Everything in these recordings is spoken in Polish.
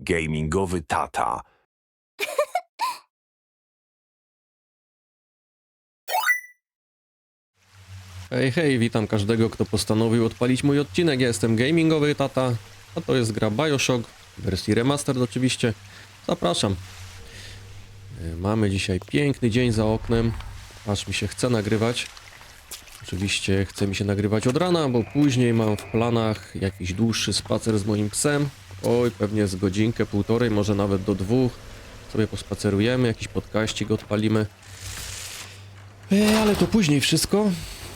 Gamingowy tata. Hej, hej, witam każdego, kto postanowił odpalić mój odcinek. Ja jestem gamingowy tata, a to jest gra Bioshock w wersji remastered oczywiście. Zapraszam. E, Mamy dzisiaj piękny dzień za oknem, aż mi się chce nagrywać. Oczywiście chce mi się nagrywać od rana, bo później mam w planach jakiś dłuższy spacer z moim psem. Oj, pewnie z godzinkę, półtorej, może nawet do dwóch. Sobie pospacerujemy, jakiś podkaścik odpalimy. E, ale to później wszystko.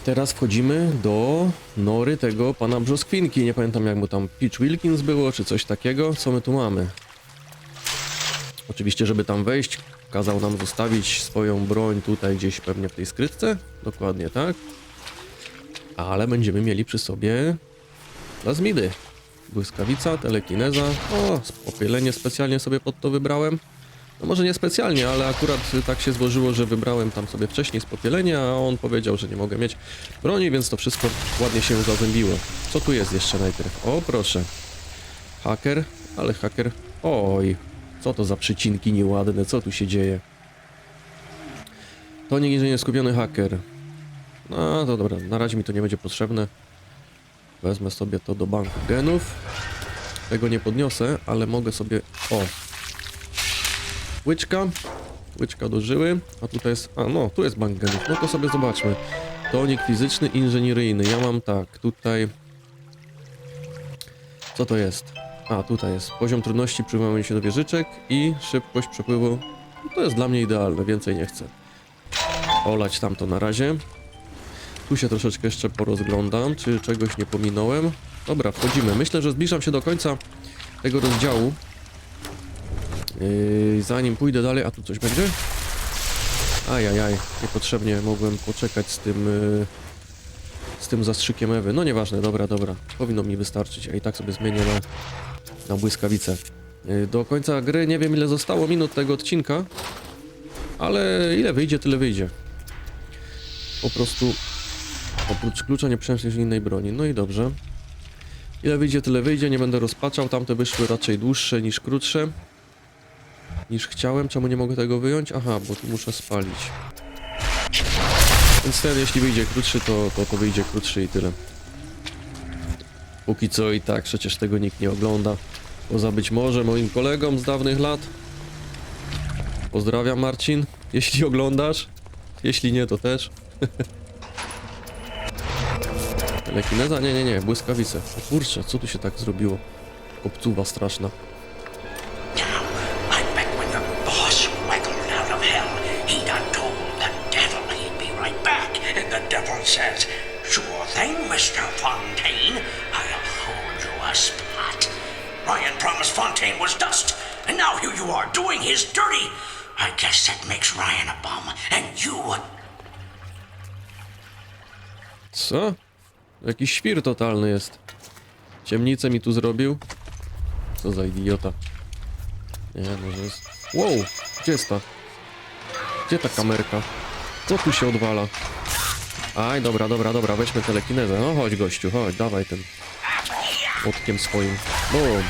Teraz wchodzimy do nory tego pana brzoskwinki. Nie pamiętam jak mu tam Peach Wilkins było, czy coś takiego. Co my tu mamy? Oczywiście, żeby tam wejść, kazał nam zostawić swoją broń tutaj gdzieś pewnie w tej skrytce. Dokładnie tak. Ale będziemy mieli przy sobie plazmidy. Błyskawica, telekineza. O, popielenie specjalnie sobie pod to wybrałem. No może nie specjalnie, ale akurat tak się złożyło, że wybrałem tam sobie wcześniej spopielenie, a on powiedział, że nie mogę mieć broni, więc to wszystko ładnie się zazębiło. Co tu jest jeszcze najpierw? O, proszę. Haker, ale haker... Oj, co to za przycinki nieładne, co tu się dzieje? To nie skupiony haker. No to dobra, na razie mi to nie będzie potrzebne. Wezmę sobie to do banku genów. Tego nie podniosę, ale mogę sobie... O, Łyczka. Łyczka do żyły. A tutaj jest... A no, tu jest bank genów. No to sobie zobaczmy. Tonik fizyczny, inżynieryjny. Ja mam tak, tutaj... Co to jest? A, tutaj jest. Poziom trudności przyjmowania się do wieżyczek i szybkość przepływu. No to jest dla mnie idealne, więcej nie chcę. Olać tamto na razie. Tu się troszeczkę jeszcze porozglądam, czy czegoś nie pominąłem. Dobra, wchodzimy. Myślę, że zbliżam się do końca tego rozdziału. Yy, zanim pójdę dalej, a tu coś będzie? Ajajaj, niepotrzebnie mogłem poczekać z tym yy, z tym zastrzykiem Ewy. No nieważne, dobra, dobra. Powinno mi wystarczyć, a i tak sobie zmienię na, na błyskawicę. Yy, do końca gry nie wiem ile zostało minut tego odcinka, ale ile wyjdzie, tyle wyjdzie. Po prostu oprócz klucza nie przeniesiesz innej broni. No i dobrze. Ile wyjdzie, tyle wyjdzie, nie będę rozpaczał. Tamte wyszły raczej dłuższe niż krótsze niż chciałem. Czemu nie mogę tego wyjąć? Aha, bo tu muszę spalić. Więc ten, jeśli wyjdzie krótszy, to, to, to wyjdzie krótszy i tyle. Póki co i tak przecież tego nikt nie ogląda. Poza być może moim kolegom z dawnych lat. Pozdrawiam Marcin, jeśli oglądasz. Jeśli nie, to też. Telekineza? Nie, nie, nie, błyskawice. O kurczę, co tu się tak zrobiło? Kopcuwa straszna. Says, Sure thing, Mr. Fontaine. I'll hold you a spot. Ryan promised Fontaine was dust, and now here you are doing his dirty. I guess that makes Ryan a bum, and you a Co? Jakiś świr totalny jest. Ciemnicę mi tu zrobił. Co za idiota. Nie, może jest... Wow! Gdzie jest ta? Gdzie ta kamerka? Co tu się odwala? Aj, dobra, dobra, dobra, weźmy telekinezę. No chodź gościu, chodź, dawaj tym młotkiem swoim. Bum.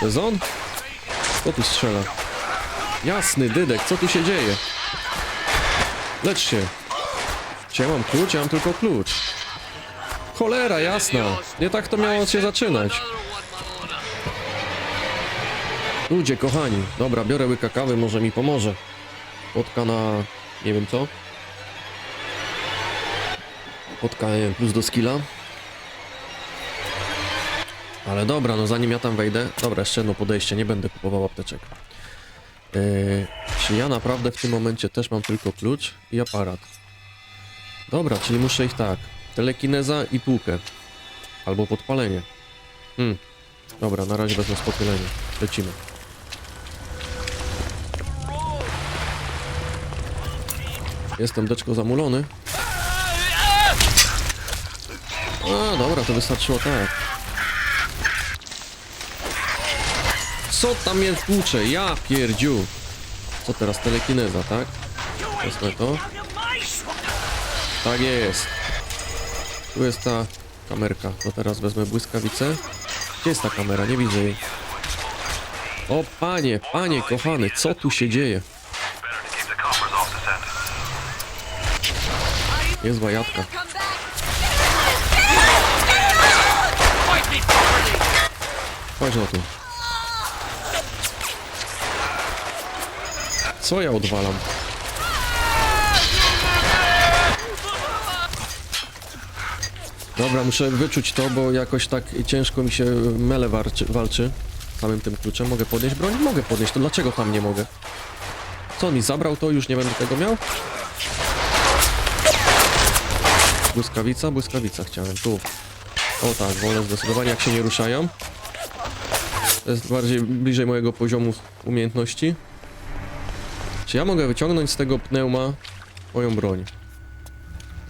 To jest on? Kto tu strzela? Jasny dydek, co tu się dzieje? Lecz się. Czy ja mam klucz? Ja mam tylko klucz. Cholera, jasna. Nie tak to miało się zaczynać. Ludzie, kochani. Dobra, biorę łyka kawy, może mi pomoże. Potka na... nie wiem co. Potka nie wiem, plus do skilla. Ale dobra, no zanim ja tam wejdę... Dobra, jeszcze jedno podejście, nie będę kupował apteczek. Yy, czy ja naprawdę w tym momencie też mam tylko klucz i aparat? Dobra, czyli muszę ich tak. Telekineza i półkę. Albo podpalenie. Hmm. Dobra, na razie wezmę spopylenie. Lecimy. Jestem deczko zamulony. A, dobra, to wystarczyło tak. Co tam jest tłucze? Ja pierdziu. Co teraz? Telekineza, tak? Wezmę to. Tak jest. Tu jest ta kamerka. To teraz wezmę błyskawicę. Gdzie jest ta kamera? Nie widzę jej. O panie, panie kochany, co tu się dzieje? Niezła jadka. Chodź na tu. Co ja odwalam? Dobra, muszę wyczuć to, bo jakoś tak ciężko mi się mele walczy, walczy samym tym kluczem. Mogę podnieść broń? Mogę podnieść, to dlaczego tam nie mogę? Co, on mi zabrał to? Już nie będę tego miał? Błyskawica? Błyskawica chciałem, tu. O tak, wolę zdecydowanie jak się nie ruszają. To jest bardziej bliżej mojego poziomu umiejętności. Czy ja mogę wyciągnąć z tego pneuma moją broń?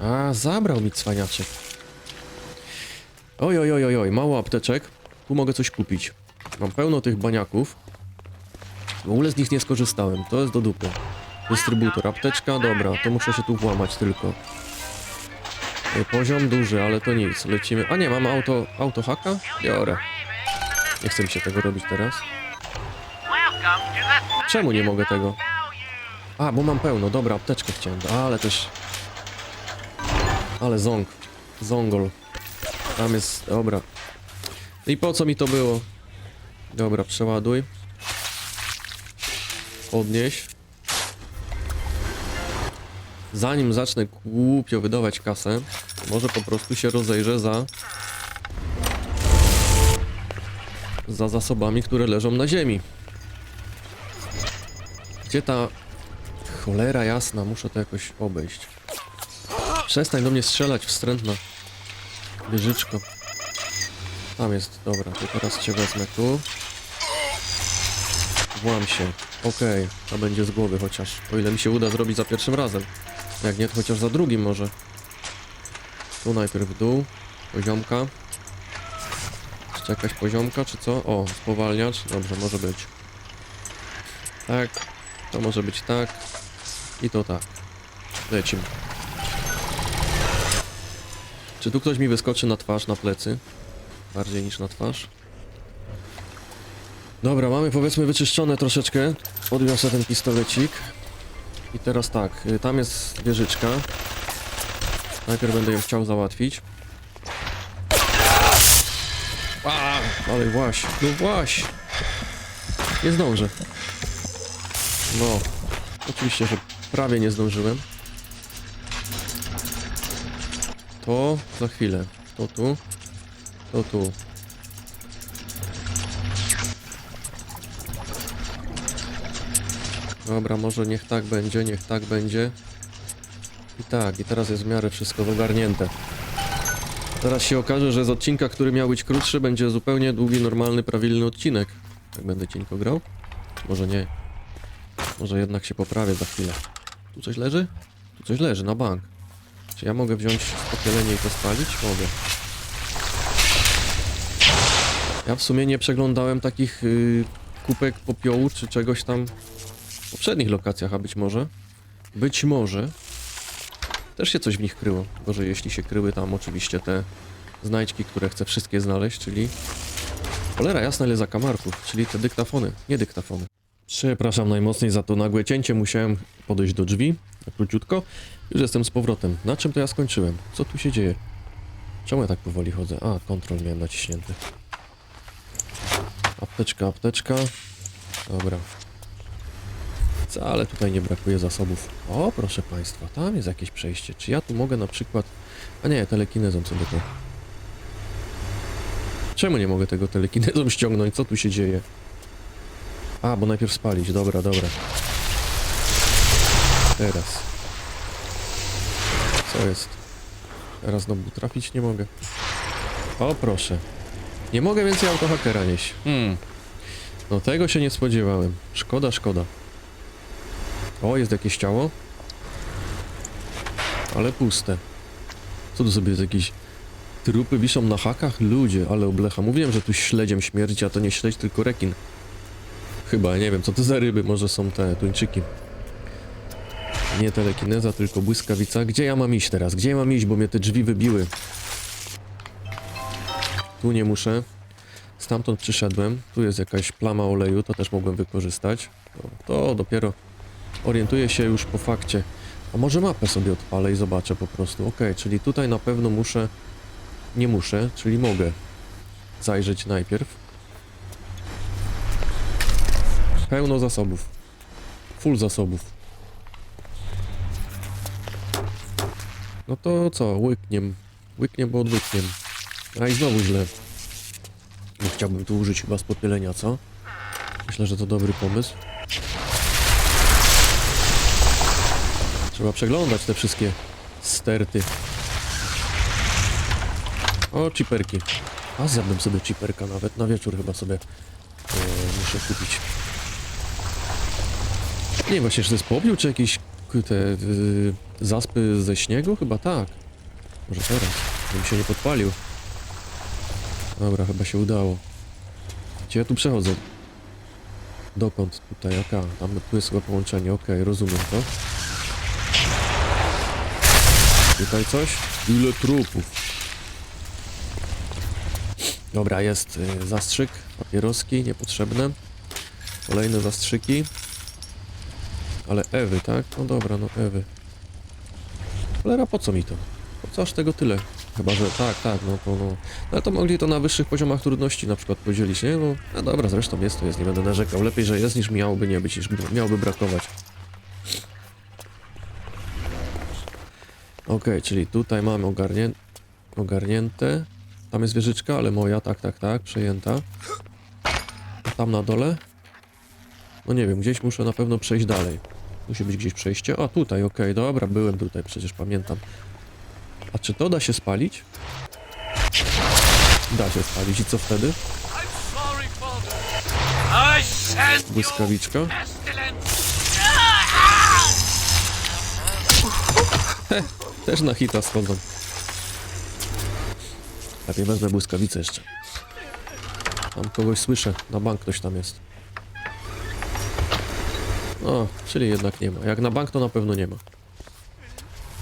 A, zabrał mi cwaniaczek. Oj, oj, oj, oj, mało apteczek. Tu mogę coś kupić. Mam pełno tych baniaków. W ogóle z nich nie skorzystałem. To jest do dupy. Dystrybutor, apteczka, dobra, to muszę się tu włamać tylko. Ej, Poziom duży, ale to nic. Lecimy. A nie, mam auto, auto haka? Biorę. Nie chcę mi się tego robić teraz. Czemu nie mogę tego? A, bo mam pełno. Dobra, apteczkę chciałem. Ale też... Ale ząg. Zongol. Tam jest... Dobra. I po co mi to było? Dobra, przeładuj. Podnieś. Zanim zacznę głupio wydawać kasę, może po prostu się rozejrzę za... za zasobami, które leżą na ziemi. Gdzie ta... Cholera jasna, muszę to jakoś obejść. Przestań do mnie strzelać, wstrętna. Wieżyczko. Tam jest, dobra, to teraz cię wezmę tu. Włam się. Okej, to będzie z głowy chociaż. O ile mi się uda zrobić za pierwszym razem. Jak nie, to chociaż za drugim może. Tu najpierw w dół. Poziomka. Jeszcze jakaś poziomka, czy co? O, spowalniacz. Dobrze, może być. Tak. To może być tak. I to tak. Lecimy. Czy tu ktoś mi wyskoczy na twarz, na plecy? Bardziej niż na twarz. Dobra, mamy powiedzmy wyczyszczone troszeczkę. Podniosę ten pistolecik. I teraz tak, y, tam jest wieżyczka. Najpierw będę ją chciał załatwić. Ale właśnie, no właśnie. Nie zdążę. No, oczywiście, że prawie nie zdążyłem. To za chwilę. To tu. To tu. Dobra, może niech tak będzie, niech tak będzie. I tak, i teraz jest w miarę wszystko ogarnięte. Teraz się okaże, że z odcinka, który miał być krótszy, będzie zupełnie długi, normalny, prawilny odcinek. Jak będę cienko grał? Może nie. Może jednak się poprawię za chwilę. Tu coś leży? Tu coś leży, na bank. Czy ja mogę wziąć popielenie i to spalić? Mogę. Ja w sumie nie przeglądałem takich yy, kupek popiołu czy czegoś tam w poprzednich lokacjach, a być może. Być może. Też się coś w nich kryło. Gorzej jeśli się kryły tam oczywiście te znajdźki, które chcę wszystkie znaleźć, czyli... Cholera jasna ile zakamarków, czyli te dyktafony, nie dyktafony. Przepraszam najmocniej za to nagłe cięcie, musiałem podejść do drzwi, króciutko. Już jestem z powrotem. Na czym to ja skończyłem? Co tu się dzieje? Czemu ja tak powoli chodzę? A, kontrol miałem naciśnięty. Apteczka, apteczka. Dobra. Wcale tutaj nie brakuje zasobów. O, proszę Państwa, tam jest jakieś przejście. Czy ja tu mogę na przykład... A nie, telekinezą sobie to... Czemu nie mogę tego telekinezą ściągnąć? Co tu się dzieje? A, bo najpierw spalić. Dobra, dobra. Teraz. Co jest? Teraz znowu trafić nie mogę. O, proszę. Nie mogę więcej autohakera nieść. Hmm. No tego się nie spodziewałem. Szkoda, szkoda. O, jest jakieś ciało. Ale puste. Co tu sobie jest jakieś... Trupy wiszą na hakach? Ludzie, ale oblecha. Mówiłem, że tu śledziem śmierci, a to nie śledź, tylko rekin. Chyba, nie wiem, co to za ryby. Może są te tuńczyki. Nie telekineza, tylko błyskawica. Gdzie ja mam iść teraz? Gdzie ja mam iść, bo mnie te drzwi wybiły? Tu nie muszę. Stamtąd przyszedłem. Tu jest jakaś plama oleju, to też mogłem wykorzystać. To, dopiero orientuję się już po fakcie. A może mapę sobie odpalę i zobaczę po prostu. Ok, czyli tutaj na pewno muszę... Nie muszę, czyli mogę zajrzeć najpierw. Pełno zasobów. Full zasobów. No to co, łykniem. Łykniem, bo odłykniem. A i znowu źle. Nie chciałbym tu użyć chyba spopielenia, co? Myślę, że to dobry pomysł. Trzeba przeglądać te wszystkie sterty. O, chiperki. A zjadłem sobie chiperka nawet. Na wieczór chyba sobie e, muszę kupić. Nie właśnie, czy to jest pobił, czy jakieś k- te y, zaspy ze śniegu? Chyba tak. Może teraz, żebym się nie podpalił. Dobra, chyba się udało. Gdzie ja tu przechodzę? Dokąd? Tutaj, ok. Tam tu jest chyba połączenie, okej, rozumiem to. Tutaj coś? Ile trupów? Dobra, jest y, zastrzyk, papieroski, niepotrzebne. Kolejne zastrzyki. Ale Ewy, tak? No dobra, no Ewy. Cholera, po co mi to? Po co aż tego tyle? Chyba, że tak, tak, no to no. No ale to mogli to na wyższych poziomach trudności na przykład podzielić, nie? No, no dobra, zresztą jest to jest, nie będę narzekał. Lepiej, że jest niż miałoby nie być, niż miałoby brakować. Okej, czyli tutaj mamy ogarnię... ogarnięte. Tam jest wieżyczka, ale moja, tak, tak, tak, przejęta. Tam na dole? No nie wiem, gdzieś muszę na pewno przejść dalej. Musi być gdzieś przejście. O, tutaj, okej, dobra, byłem tutaj, przecież pamiętam. A czy to da się spalić? Da się spalić i co wtedy? Błyskawiczka. pestilence! Też na hita schodzą. Lepiej wezmę błyskawicę jeszcze. Tam kogoś słyszę. Na bank ktoś tam jest. O, czyli jednak nie ma. Jak na bank to na pewno nie ma.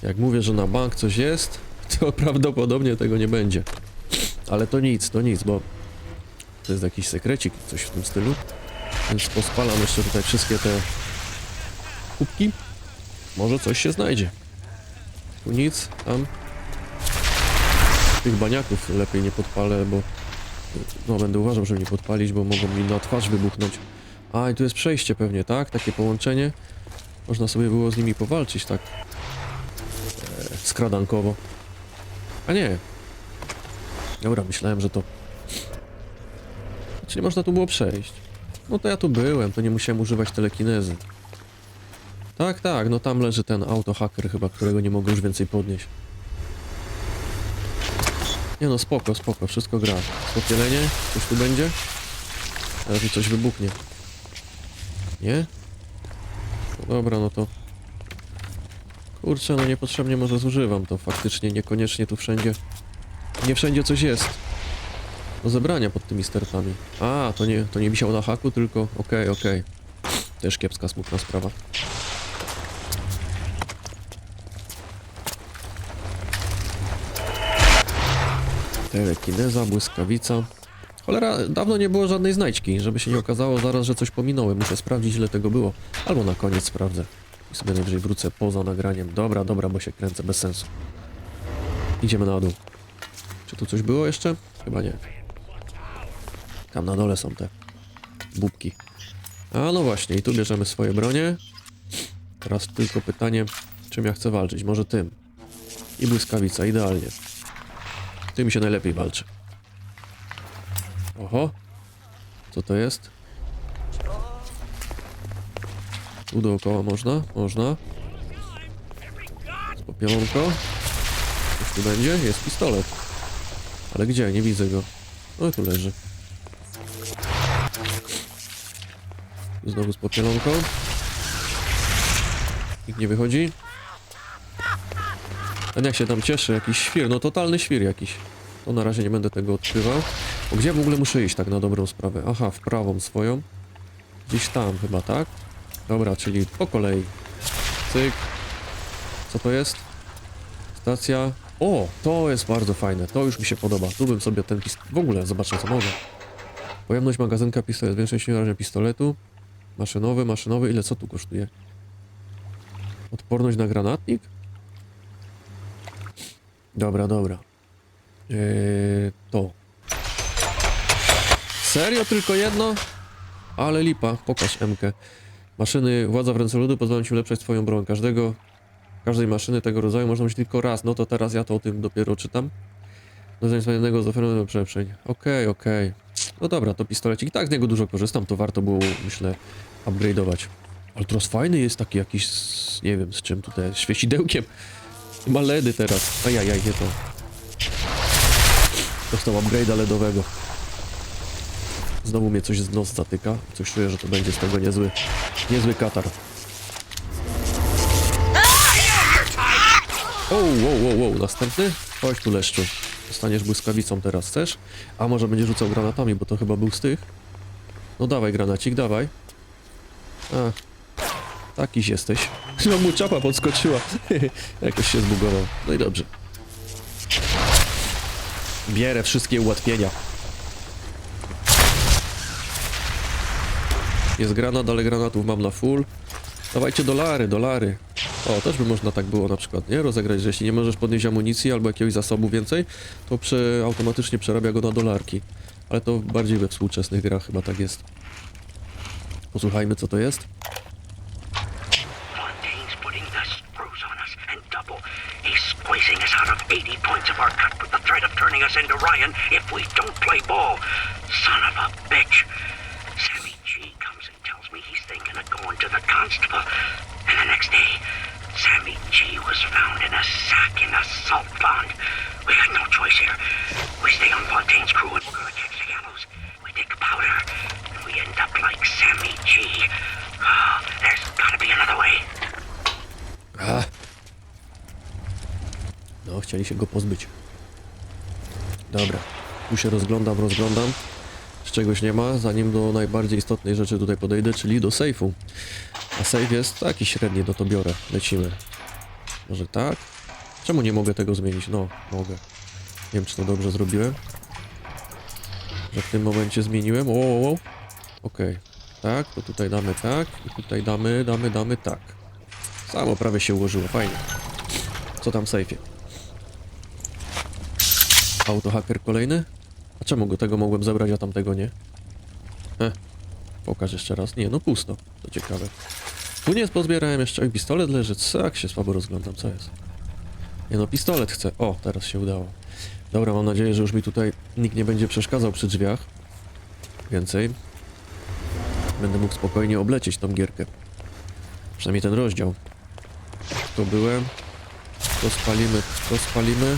Jak mówię, że na bank coś jest, to prawdopodobnie tego nie będzie. Ale to nic, to nic, bo to jest jakiś sekrecik, coś w tym stylu. Więc pospalam jeszcze tutaj wszystkie te kubki. Może coś się znajdzie. Tu nic, tam. Tych baniaków lepiej nie podpalę, bo no będę uważał, żeby nie podpalić, bo mogą mi na twarz wybuchnąć. A, i tu jest przejście pewnie, tak? Takie połączenie. Można sobie było z nimi powalczyć, tak? E, skradankowo. A nie. Dobra, myślałem, że to... Czyli można tu było przejść. No to ja tu byłem, to nie musiałem używać telekinezy. Tak, tak, no tam leży ten autohacker chyba, którego nie mogę już więcej podnieść. Nie no, spoko, spoko, wszystko gra. Spopielenie? Coś tu będzie? Teraz mi coś wybuchnie. Nie? No dobra, no to... Kurczę, no niepotrzebnie może zużywam to. Faktycznie niekoniecznie tu wszędzie... Nie wszędzie coś jest. Do zebrania pod tymi stertami. A, to nie, to nie wisiał na haku, tylko... Okej, okej. Też kiepska, smutna sprawa. Telekineza, błyskawica. Cholera, dawno nie było żadnej znajdźki, żeby się nie okazało zaraz, że coś pominąłem. Muszę sprawdzić, ile tego było. Albo na koniec sprawdzę. I sobie najwyżej wrócę poza nagraniem. Dobra, dobra, bo się kręcę bez sensu. Idziemy na dół. Czy tu coś było jeszcze? Chyba nie. Tam na dole są te bubki. A no właśnie, i tu bierzemy swoje bronie. Teraz tylko pytanie, czym ja chcę walczyć? Może tym. I błyskawica, idealnie. Tym się najlepiej walczy. Oho. Co to jest? Tu dookoła można? Można. Z popielonko. Coś tu będzie? Jest pistolet. Ale gdzie? Nie widzę go. O, tu leży. Znowu z popielonką. Nikt nie wychodzi. Ten jak się tam cieszy, jakiś świr, no totalny świr jakiś. To na razie nie będę tego odkrywał. Gdzie w ogóle muszę iść tak na dobrą sprawę? Aha, w prawą swoją. Gdzieś tam chyba, tak? Dobra, czyli po kolei. Cyk. Co to jest? Stacja. O, to jest bardzo fajne. To już mi się podoba. Tu bym sobie ten pist... W ogóle zobaczę co mogę. Pojemność magazynka pistolet, niż razie pistoletu. Maszynowy, maszynowy, ile co tu kosztuje? Odporność na granatnik? Dobra, dobra. Eee, to. Serio tylko jedno? Ale lipa, pokaż Mkę. Maszyny Władza w ręce ludu pozwolą ci ulepszać swoją broń. Każdego, każdej maszyny tego rodzaju można mieć tylko raz. No to teraz ja to o tym dopiero czytam. Do zamiast z oferą do przeprzeń. Okej, okej. No dobra, to pistolecik. I tak z niego dużo korzystam, to warto było, myślę, upgrade'ować. Ale teraz fajny jest taki jakiś, z, nie wiem z czym tutaj, świecidełkiem. I ma LEDy teraz. Ajajaj, nie to. Dostał upgrade'a LEDowego. Znowu mnie coś z nos zatyka. Coś czuję, że to będzie z tego niezły, niezły katar. O, wow, wow, wow, następny? Chodź tu leszczu. Dostaniesz błyskawicą teraz, chcesz? A może będzie rzucał granatami, bo to chyba był z tych? No dawaj granacik, dawaj. A, takiś jesteś. No mu czapa podskoczyła. Jakoś się zbugował. No i dobrze. Bierę wszystkie ułatwienia. Jest granat, ale granatów mam na full. Dawajcie dolary, dolary. O, też by można tak było na przykład, nie? Rozegrać, że jeśli nie możesz podnieść amunicji albo jakiegoś zasobu więcej, to prze, automatycznie przerabia go na dolarki. Ale to bardziej we współczesnych grach chyba tak jest. Posłuchajmy, co to jest. Fontaine's putting the screws on us and double. He's squeezing us out of 80 points of our cut with the threat of turning us into Ryan if we don't play ball. Son of a bitch. Sammy G comes and tells me he's thinking of going to the constable. And the next day, Sammy G was found in a sack in a salt pond. We got no choice here. We stay on Fontaine's crew and we're catch the gallows. We powder and we end up like Sammy G. Oh, there's gotta be another way. No, chcieli się go pozbyć. Dobra. Tu się rozglądam, rozglądam. Z czegoś nie ma, zanim do najbardziej istotnej rzeczy tutaj podejdę, czyli do sejfu. A sejf jest taki średni, no to biorę. Lecimy. Może tak? Czemu nie mogę tego zmienić? No, mogę. Nie wiem, czy to dobrze zrobiłem. Że w tym momencie zmieniłem. O, o, o. Okej. Tak, to tutaj damy tak. I tutaj damy, damy, damy tak. Samo prawie się ułożyło, fajnie. Co tam w sejfie? Autohacker kolejny? A czemu go tego mogłem zabrać, a tamtego nie? E, pokaż jeszcze raz. Nie, no pusto. To ciekawe. Tu nie pozbierałem jeszcze. Oj, pistolet leży. Jak się słabo rozglądam, co jest? Nie no, pistolet chcę. O, teraz się udało. Dobra, mam nadzieję, że już mi tutaj nikt nie będzie przeszkadzał przy drzwiach. Więcej. Będę mógł spokojnie oblecieć tą gierkę. Przynajmniej ten rozdział. Tu byłem. To spalimy, to spalimy.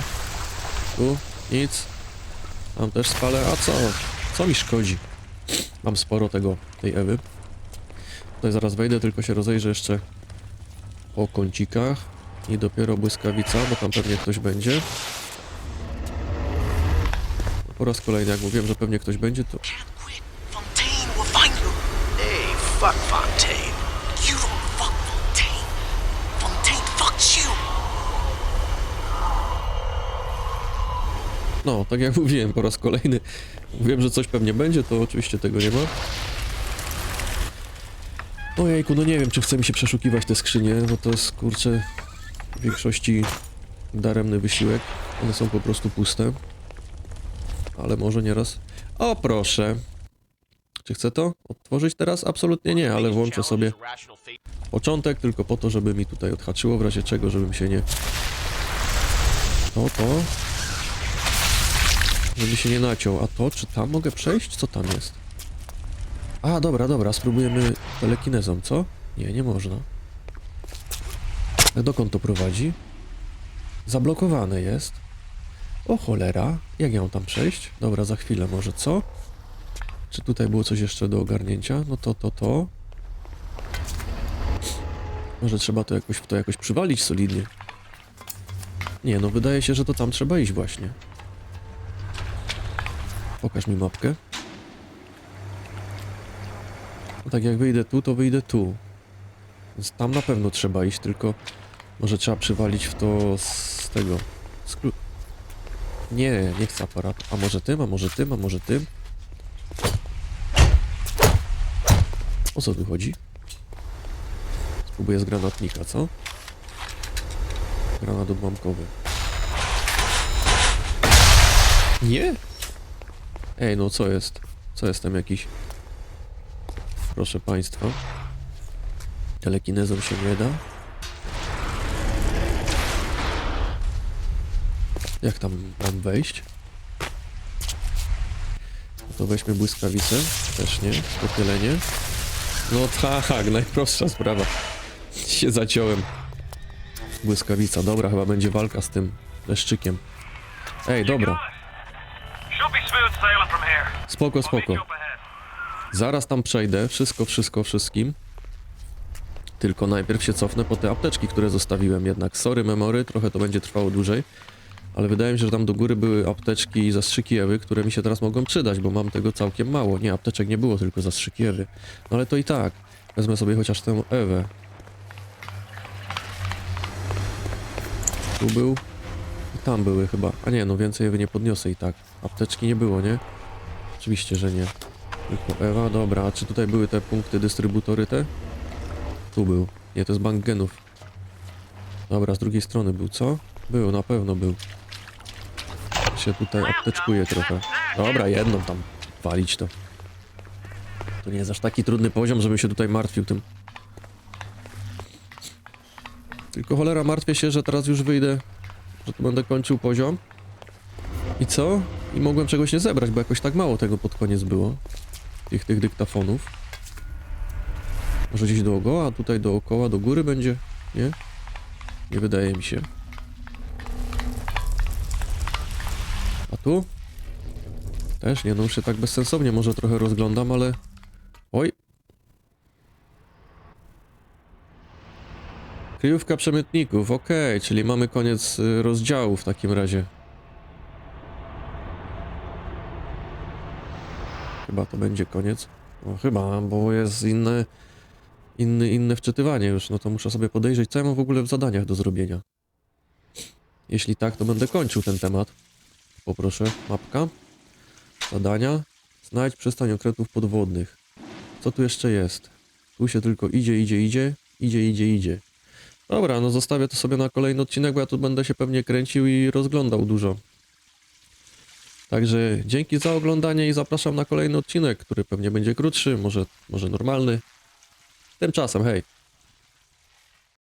Tu nic. Tam też spalę. A co? Co mi szkodzi? Mam sporo tego, tej Ewy. Tutaj zaraz wejdę, tylko się rozejrzę jeszcze po kącikach. I dopiero błyskawica, bo tam pewnie ktoś będzie. Po raz kolejny, jak mówiłem, że pewnie ktoś będzie, to. No, tak jak mówiłem po raz kolejny, wiem, że coś pewnie będzie, to oczywiście tego nie ma. Ojejku, no nie wiem, czy chce mi się przeszukiwać te skrzynie, no to jest, kurczę, w większości daremny wysiłek. One są po prostu puste. Ale może nieraz... O, proszę. Czy chcę to otworzyć teraz? Absolutnie nie, ale włączę sobie początek tylko po to, żeby mi tutaj odhaczyło, w razie czego, żebym się nie... To, to... Żeby się nie naciął. A to, czy tam mogę przejść? Co tam jest? A, dobra, dobra, spróbujemy telekinezą, co? Nie, nie można. Dokąd to prowadzi? Zablokowane jest. O cholera, jak ja tam przejść? Dobra, za chwilę może, co? Czy tutaj było coś jeszcze do ogarnięcia? No to, to, to. Może trzeba to jakoś, w to jakoś przywalić solidnie. Nie, no wydaje się, że to tam trzeba iść właśnie. Pokaż mi mapkę. Tak jak wyjdę tu, to wyjdę tu. Więc tam na pewno trzeba iść, tylko może trzeba przywalić w to z tego. Z klu... Nie, nie chcę aparatu. A może tym, a może tym, a może tym? O co tu chodzi? Spróbuję z granatnika, co? Granat odłamkowy. Nie? Ej, no co jest? Co jestem jakiś? Proszę państwa. Telekinezą się nie da. Jak tam mam wejść? No to weźmy błyskawicę. Też nie. Popylenie. No tak, najprostsza sprawa. Się zaciąłem. Błyskawica. Dobra, chyba będzie walka z tym leszczykiem. Ej, dobra. Spoko, spoko. Meet you up ahead. Zaraz tam przejdę. Wszystko, wszystko, wszystkim. Tylko najpierw się cofnę po te apteczki, które zostawiłem. Jednak sorry memory, trochę to będzie trwało dłużej. Ale wydaje mi się, że tam do góry były apteczki i zastrzyki Ewy, które mi się teraz mogą przydać, bo mam tego całkiem mało. Nie, apteczek nie było, tylko zastrzyki Ewy. No ale to i tak. Wezmę sobie chociaż tę Ewę. Tu był. I tam były chyba. A nie, no więcej Ewy nie podniosę i tak. Apteczki nie było, nie? Oczywiście, że nie. Tylko Ewa, dobra. A czy tutaj były te punkty dystrybutory te? Tu był. Nie, to jest bank genów. Dobra, z drugiej strony był, co? Był, na pewno był. Się tutaj apteczkuje trochę. Dobra, jedną tam. Walić to. To nie jest aż taki trudny poziom, żebym się tutaj martwił tym. Tylko cholera martwię się, że teraz już wyjdę, że tu będę kończył poziom. I co? I mogłem czegoś nie zebrać, bo jakoś tak mało tego pod koniec było. Tych, tych dyktafonów. Może gdzieś dookoła, a tutaj dookoła, do góry będzie? Nie? Nie wydaje mi się. A tu? Też nie, no już się tak bezsensownie może trochę rozglądam, ale... Oj! Kryjówka przemytników, okej, czyli mamy koniec y, rozdziału w takim razie. Chyba to będzie koniec. No chyba, bo jest inne, inny, inne wczytywanie już, no to muszę sobie podejrzeć, co ja mam w ogóle w zadaniach do zrobienia. Jeśli tak, to będę kończył ten temat. Poproszę, mapka. Zadania. Znajdź przystań okrętów podwodnych. Co tu jeszcze jest? Tu się tylko idzie, idzie, idzie, idzie, idzie, idzie. Dobra, no zostawię to sobie na kolejny odcinek, bo ja tu będę się pewnie kręcił i rozglądał dużo. Także dzięki za oglądanie i zapraszam na kolejny odcinek, który pewnie będzie krótszy, może, może normalny. Tymczasem, hej.